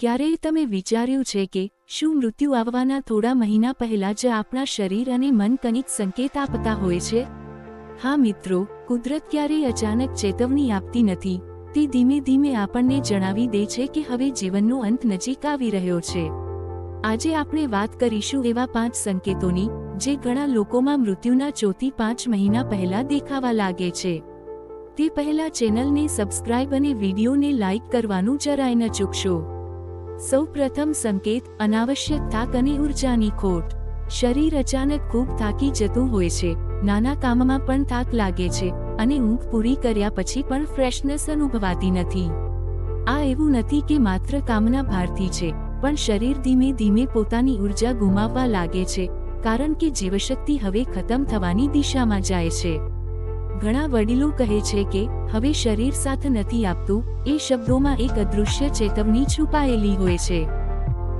ક્યારેય તમે વિચાર્યું છે કે શું મૃત્યુ આવવાના થોડા મહિના પહેલા જ આપણા શરીર અને મન કંઈક સંકેત આપતા હોય છે? હા મિત્રો, કુદરત ક્યારેય અચાનક ચેતવણી આપતી નથી. તે ધીમે ધીમે આપણને જણાવી દે છે કે હવે જીવનનો અંત નજીક આવી રહ્યો છે. આજે આપણે વાત કરીશું એવા પાંચ સંકેતોની, જે ઘણા લોકોમાં મૃત્યુના ચોથી પાંચ મહિના પહેલા દેખાવા લાગે છે. તે પહેલા ચેનલને સબસ્ક્રાઇબ અને વિડીયોને લાઇક કરવાનું જરાય ન ચૂકશો. સૌ પ્રથમ સંકેત, અનાવશ્યક થાક અને ઉર્જાની ખોટ. શરીર અચાનક ખૂબ થાકી જતું હોય છે. નાના કામમાં પણ થાક લાગે છે અને ઊંઘ પૂરી કર્યા પછી પણ ફ્રેશનેસ અનુભવાતી નથી. આ એવું નથી કે માત્ર કામના ભારથી છે, પણ શરીર ધીમે ધીમે પોતાની ઊર્જા ગુમાવવા લાગે છે, કારણ કે જીવશક્તિ હવે ખતમ થવાની દિશામાં જાય છે. ઘણા વડીલો કહે છે કે, હવે શરીર સાથ નથી આપતું. એ શબ્દોમાં એક અદૃશ્ય ચેતવણી છુપાયેલી હોય છે.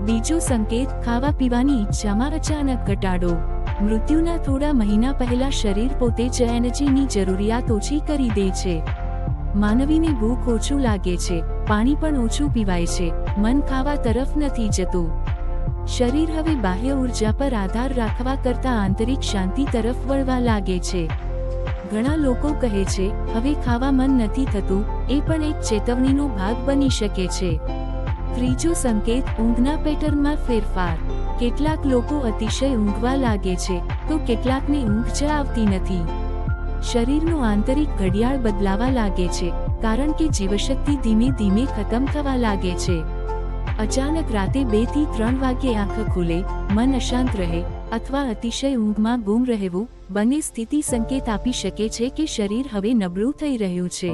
બીજો સંકેત, ખાવા પીવાની ઈચ્છામાં અચાનક ઘટાડો. મૃત્યુના થોડા મહિના પહેલા શરીર પોતે જ એનર્જીની જરૂરિયાત ઓછી કરી દે છે. માનવીને ભૂખ ઓછું લાગે છે, પાણી પણ ઓછું પીવાય છે, મન ખાવા તરફ નથી જતું. શરીર હવે બાહ્ય ઊર્જા પર આધાર રાખવા કરતા આંતરિક શાંતિ તરફ વળવા લાગે છે. ઘણા લોકો કહે છે, હવે ખાવા મન નથી થતું. એ પણ એક ચેતવણીનો ભાગ બની શકે છે. ત્રીજો સંકેત, ઊંઘના પેટર્નમાં ફેરફાર. કેટલાક લોકો અતિશય ઊંઘવા લાગે છે, તો કેટલાકને ઊંઘ જ આવતી નથી. શરીરનું આંતરિક ઘડિયાળ બદલાવા લાગે છે, કારણ કે જીવશક્તિ ધીમે ધીમે ખતમ થવા લાગે છે. અચાનક રાતે બેથી ત્રણ વાગ્યે આંખ ખુલે, મન અશાંત રહે, અથવા અતિશય ઊંઘમાં ગુમ રહેવું બંને સ્થિતિ સંકેત આપી શકે છે કે શરીર હવે નબળું થઈ રહ્યું છે.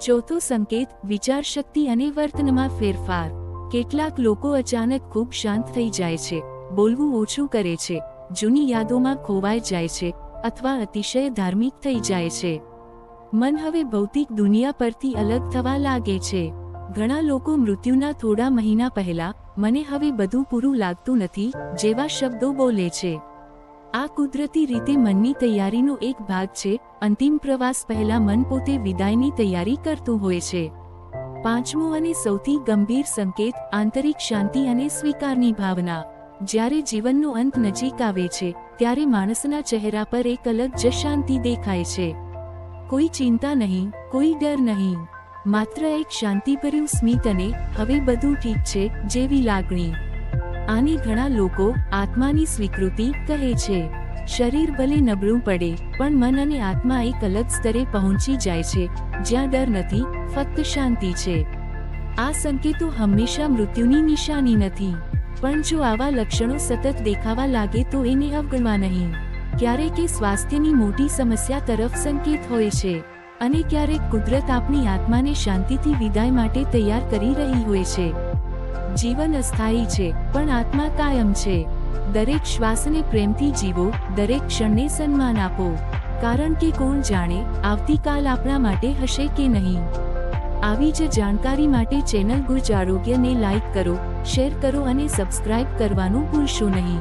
ચોથો સંકેત વિચારશક્તિ અને વર્તનમાં ફેરફાર. કેટલાક લોકો અચાનક ખૂબ શાંત થઈ જાય છે, બોલવું ઓછું કરે છે, જૂની યાદોમાં ખોવાઈ જાય છે, અથવા અતિશય ધાર્મિક થઈ જાય છે. મન હવે ભૌતિક દુનિયા પરથી અલગ થવા લાગે છે. ઘણા લોકો મૃત્યુના થોડા મહિના પહેલા, મને હવે બધું પૂરું લાગતું નથી જેવા શબ્દો બોલે છે. આ કુદરતી રીતે મનની તૈયારીનો એક ભાગ છે. અંતિમ પ્રવાસ પહેલા મન પોતે વિદાયની તૈયારી કરતું હોય છે. પાંચમો અને સૌથી ગંભીર સંકેત, આંતરિક શાંતિ અને સ્વીકારની ભાવના. જ્યારે જીવનનો અંત નજીક આવે છે, ત્યારે માણસના ચહેરા પર એક અલગ જ શાંતિ દેખાય છે. કોઈ ચિંતા નહીં, કોઈ ડર નહીં. માત્ર એક શાંતિભર્યું સ્મિત અને, હવે બધું ઠીક છે જેવી લાગણી. આને ઘણા લોકો આત્માની સ્વીકૃતિ કહે છે. શરીર ભલે નબળું પડે, પણ મન અને આત્મા એક અલગ સ્તરે પહોંચી જાય છે, જ્યાં ડર નથી, ફક્ત શાંતિ છે. આ સંકેતો હંમેશા મૃત્યુની નિશાની નથી. પણ જો આવા લક્ષણો સતત દેખાવા લાગે તો એને અવગણવા નહીં. ક્યારેક એ સ્વાસ્થ્યની મોટી સમસ્યા તરફ સંકેત હોય છે, અને ક્યારેક કુદરત આપણી આત્માને શાંતિથી વિદાય માટે તૈયાર કરી રહી હોય છે. જીવન અસ્થાયી છે, પણ આત્મા કાયમ છે. દરેક શ્વાસને પ્રેમથી જીવો, દરેક ક્ષણને સન્માન આપો. કારણ કે કોણ જાણે, આવતીકાલ આપણા માટે હશે કે નહીં. આવી જ જાણકારી માટે ચેનલ ગુજ આરોગ્યને લાઈક કરો, શેર કરો અને સબસ્ક્રાઇબ કરવાનું ભૂલશો નહીં.